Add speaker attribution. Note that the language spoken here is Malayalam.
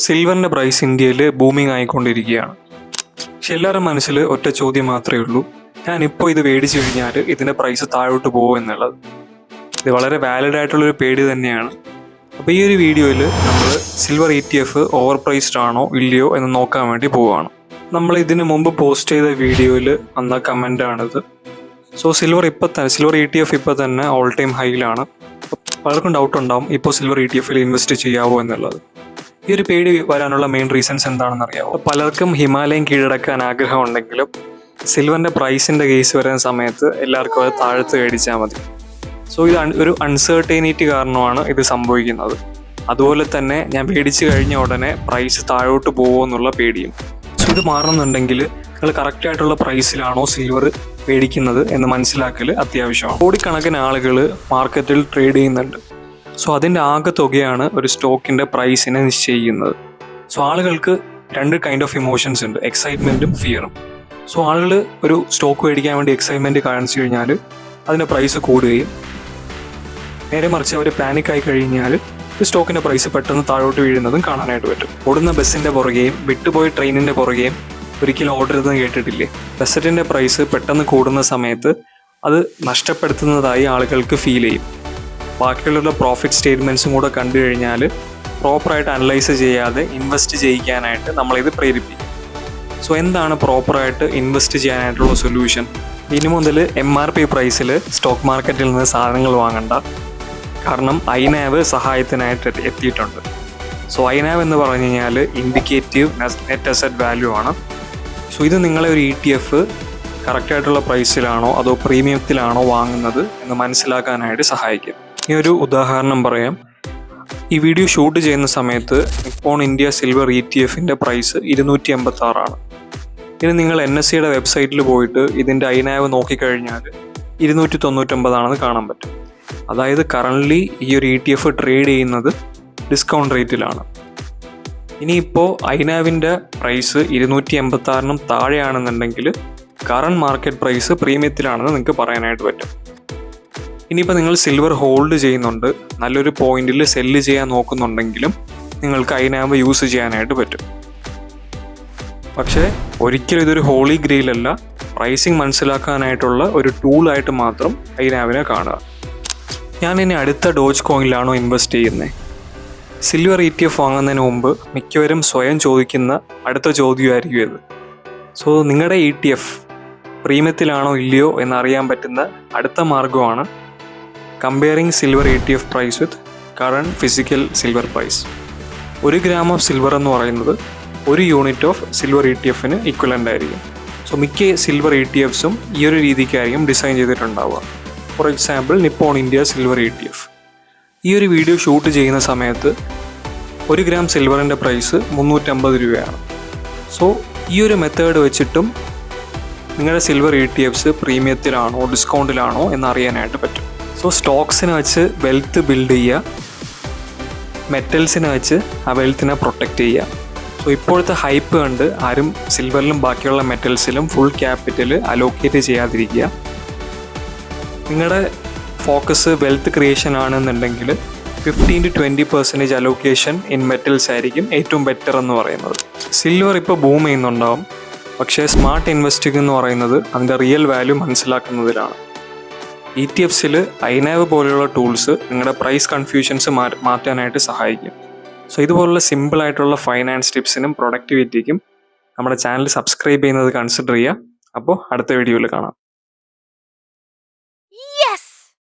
Speaker 1: സിൽവറിന്റെ പ്രൈസ് ഇന്ത്യയിൽ ബൂമിംഗ് ആയിക്കൊണ്ടിരിക്കുകയാണ്. പക്ഷെ എല്ലാവരുടെ മനസ്സിൽ ഒറ്റ ചോദ്യം മാത്രമേ ഉള്ളൂ. ഞാൻ ഇപ്പോൾ ഇത് മേടിച്ചു കഴിഞ്ഞാൽ ഇതിന്റെ പ്രൈസ് താഴോട്ട് പോകും എന്നുള്ളത്. ഇത് വളരെ വാലിഡ് ആയിട്ടുള്ളൊരു പേടി തന്നെയാണ്. അപ്പോൾ ഈ ഒരു വീഡിയോയിൽ നമ്മൾ silver E T F overpriced ആണോ ഇല്ലയോ എന്ന് നോക്കാൻ വേണ്ടി പോവുകയാണ്. നമ്മൾ ഇതിന് മുമ്പ് പോസ്റ്റ് ചെയ്ത വീഡിയോയിൽ വന്ന കമന്റ് ആണിത്. സോ സിൽവർ ഇപ്പം തന്നെ സിൽവർ ഇ ടി എഫ് ഇപ്പം തന്നെ ഓൾ ടൈം ഹൈയിലാണ് പലർക്കും ഡൗട്ട് ഉണ്ടാവും ഇപ്പോൾ സിൽവർ ഇ ടി എഫിൽ ഇൻവെസ്റ്റ് ചെയ്യാവോ എന്നുള്ളത്. ഈ ഒരു പേടി വരാനുള്ള മെയിൻ റീസൺസ് എന്താണെന്ന് അറിയാമോ പലർക്കും ഹിമാലയം കീഴടക്കാൻ ആഗ്രഹമുണ്ടെങ്കിലും സിൽവറിന്റെ പ്രൈസിന്റെ കേസ് വരുന്ന സമയത്ത് എല്ലാവർക്കും അത് താഴ്ത്ത് മേടിച്ചാൽ മതി. സോ ഇത് ഒരു അൺസർട്ടൈനിറ്റി കാരണമാണ് ഇത് സംഭവിക്കുന്നത്. അതുപോലെ തന്നെ ഞാൻ പേടിച്ചു കഴിഞ്ഞ ഉടനെ പ്രൈസ് താഴോട്ട് പോകുമോ എന്നുള്ള പേടിയും. സോ ഇത് മാറണമെന്നുണ്ടെങ്കിൽ നിങ്ങൾ കറക്റ്റായിട്ടുള്ള പ്രൈസിലാണോ സിൽവർ മേടിക്കുന്നത് എന്ന് മനസ്സിലാക്കൽ അത്യാവശ്യമാണ്. കോടിക്കണക്കിന് ആളുകൾ മാർക്കറ്റിൽ ട്രേഡ് ചെയ്യുന്നുണ്ട്. സോ അതിന്റെ ആകെ തുകയാണ് ഒരു സ്റ്റോക്കിന്റെ പ്രൈസിനെ നിശ്ചയിക്കുന്നത്. സോ ആളുകൾക്ക് രണ്ട് കൈൻഡ് ഓഫ് ഇമോഷൻസ് ഉണ്ട് എക്സൈറ്റ്മെന്റും ഫിയറും സോ ആളുകൾ ഒരു സ്റ്റോക്ക് മേടിക്കാൻ വേണ്ടി എക്സൈറ്റ്മെന്റ് കാണിച്ചു കഴിഞ്ഞാൽ അതിന്റെ പ്രൈസ് കൂടുകയും നേരെ മറിച്ച് അവർ പാനിക് ആയി കഴിഞ്ഞാൽ ഈ സ്റ്റോക്കിന്റെ പ്രൈസ് പെട്ടെന്ന് താഴോട്ട് വീഴുന്നതും കാണാനായിട്ട് പറ്റും. ഓടുന്ന ബസ്സിന്റെ പുറകെയും വിട്ടുപോയ ട്രെയിനിന്റെ പുറകെയും ഒരിക്കലും ഓടരുതെന്ന് കേട്ടിട്ടില്ലേ? ബസ്സറ്റിന്റെ പ്രൈസ് പെട്ടെന്ന് കൂടുന്ന സമയത്ത് അത് നഷ്ടപ്പെടുത്തുന്നതായി ആളുകൾക്ക് ഫീൽ ചെയ്യും. ബാക്കിയുള്ള പ്രോഫിറ്റ് സ്റ്റേറ്റ്മെന്റ്സും കൂടെ കണ്ടു കഴിഞ്ഞാൽ പ്രോപ്പറായിട്ട് അനലൈസ് ചെയ്യാതെ ഇൻവെസ്റ്റ് ചെയ്യിക്കാനായിട്ട് നമ്മളിത് പ്രേരിപ്പിക്കും. സോ എന്താണ് പ്രോപ്പറായിട്ട് ഇൻവെസ്റ്റ് ചെയ്യാനായിട്ടുള്ള സൊല്യൂഷൻ ഇനി മുതൽ എം ആർ പി പ്രൈസിൽ സ്റ്റോക്ക് മാർക്കറ്റിൽ നിന്ന് സാധനങ്ങൾ വാങ്ങണ്ട. കാരണം ഐനാവ് സഹായത്തിനായിട്ട് എത്തി- എത്തിയിട്ടുണ്ട് സോ ഐനാവ് എന്ന് പറഞ്ഞു കഴിഞ്ഞാൽ ഇൻഡിക്കേറ്റീവ് നെറ്റ് അസറ്റ് വാല്യൂ ആണ്. സോ ഇത് നിങ്ങളെ ഒരു E ഇ ടി എഫ് കറക്റ്റായിട്ടുള്ള പ്രൈസിലാണോ അതോ പ്രീമിയത്തിലാണോ വാങ്ങുന്നത് എന്ന് മനസ്സിലാക്കാനായിട്ട് സഹായിക്കും. ഈ ഒരു ഉദാഹരണം പറയാം. ഈ വീഡിയോ ഷൂട്ട് ചെയ്യുന്ന സമയത്ത് Nippon India silver E T എഫിന്റെ പ്രൈസ് ഇരുന്നൂറ്റി എൺപത്തി ആറാണ് ഇനി നിങ്ങൾ എൻ എസ് സിയുടെ വെബ്സൈറ്റിൽ പോയിട്ട് ഇതിന്റെ അയിനായവ് നോക്കിക്കഴിഞ്ഞാൽ ഇരുന്നൂറ്റി തൊണ്ണൂറ്റൊമ്പതാണെന്ന് കാണാൻ പറ്റും. അതായത് കറന്റ്ലി ഈ ഒരു ഇ ടി എഫ് ട്രേഡ് ചെയ്യുന്നത് ഡിസ്കൗണ്ട് റേറ്റിലാണ് ഇനിയിപ്പോൾ ഐനാവിന്റെ പ്രൈസ് ഇരുന്നൂറ്റി എൺപത്തി ആറിനും താഴെയാണെന്നുണ്ടെങ്കിൽ കറണ്ട് മാർക്കറ്റ് പ്രൈസ് പ്രീമിയത്തിലാണെന്ന് നിങ്ങൾക്ക് പറയാനായിട്ട് പറ്റും. ഇനിയിപ്പോൾ നിങ്ങൾ സിൽവർ ഹോൾഡ് ചെയ്യുന്നുണ്ട്. നല്ലൊരു പോയിന്റിൽ സെല്ല് ചെയ്യാൻ നോക്കുന്നുണ്ടെങ്കിലും നിങ്ങൾക്ക് അതിനാവുമ്പോൾ യൂസ് ചെയ്യാനായിട്ട് പറ്റും. പക്ഷേ ഒരിക്കലും ഇതൊരു ഹോളി ഗ്രെയിൽ അല്ല. പ്രൈസിങ് മനസ്സിലാക്കാനായിട്ടുള്ള ഒരു ടൂളായിട്ട് മാത്രം അതിനാവിനെ കാണുക. ഞാൻ ഇനി അടുത്ത ഡോജ് കോയിനിലാണോ ഇൻവെസ്റ്റ് ചെയ്യുന്നത് സിൽവർ ഇ ടി എഫ് വാങ്ങുന്നതിന് മുമ്പ് മിക്കവരും സ്വയം ചോദിക്കുന്ന അടുത്ത ചോദ്യമായിരിക്കും ഇത്. സോ നിങ്ങളുടെ ഇ ടി എഫ് പ്രീമിയത്തിലാണോ ഇല്ലയോ എന്നറിയാൻ പറ്റുന്ന അടുത്ത മാർഗമാണ് comparing silver E T F price with current physical silver price ഒരു ഗ്രാം ഓഫ് സിൽവർ എന്ന് പറയുന്നത് ഒരു unit of silver E T എഫിന് ഇക്വലന്റ് ആയിരിക്കും. സോ മിക്ക സിൽവർ ഇ ടി എഫ്സും ഈ ഒരു രീതിക്കായിരിക്കും design ചെയ്തിട്ടുണ്ടാവുക. For example Nippon India silver E T F ഈ ഒരു വീഡിയോ ഷൂട്ട് ചെയ്യുന്ന സമയത്ത് ഒരു ഗ്രാം സിൽവറിന്റെ പ്രൈസ് മുന്നൂറ്റമ്പത് രൂപയാണ്. സോ ഈ ഒരു മെത്തേഡ് വെച്ചിട്ടും നിങ്ങളുടെ സിൽവർ ഇ ടി എഫ്സ് പ്രീമിയത്തിലാണോ ഡിസ്കൗണ്ടിലാണോ എന്ന് അറിയാനായിട്ട് പറ്റും. സോ സ്റ്റോക്സിനെ വെച്ച് വെൽത്ത് ബിൽഡ് ചെയ്യുക. മെറ്റൽസിനെ വെച്ച് ആ വെൽത്തിനെ പ്രൊട്ടക്റ്റ് ചെയ്യുക. സോ ഇപ്പോഴത്തെ ഹൈപ്പ് കണ്ട് ആരും സിൽവറിലും ബാക്കിയുള്ള മെറ്റൽസിലും ഫുൾ ക്യാപിറ്റൽ അലോക്കേറ്റ് ചെയ്യാതിരിക്കുക. നിങ്ങളുടെ ഫോക്കസ് വെൽത്ത് ക്രിയേഷൻ ആണെന്നുണ്ടെങ്കിൽ fifteen to twenty percentage allocation in metals ആയിരിക്കും ഏറ്റവും ബെറ്റർ എന്ന് പറയുന്നത്. സിൽവർ ഇപ്പോൾ ബൂം ചെയ്യുന്നുണ്ടാവും. പക്ഷേ സ്മാർട്ട് ഇൻവെസ്റ്റിംഗ് എന്ന് പറയുന്നത് അതിന്റെ റിയൽ വാല്യൂ മനസ്സിലാക്കുന്നതിലാണ്. ഇ ടി എഫ്സിൽ ഐനാവ് പോലെയുള്ള ടൂൾസ് നിങ്ങളുടെ പ്രൈസ് കൺഫ്യൂഷൻസ് മാറ്റാനായിട്ട് സഹായിക്കും. സോ ഇതുപോലുള്ള സിമ്പിൾ ആയിട്ടുള്ള ഫൈനാൻസ് ടിപ്സിനും പ്രൊഡക്ടിവിറ്റിക്കും നമ്മുടെ ചാനൽ സബ്സ്ക്രൈബ് ചെയ്യുന്നത് കൺസിഡർ ചെയ്യുക. അപ്പോൾ അടുത്ത വീഡിയോയിൽ കാണാം.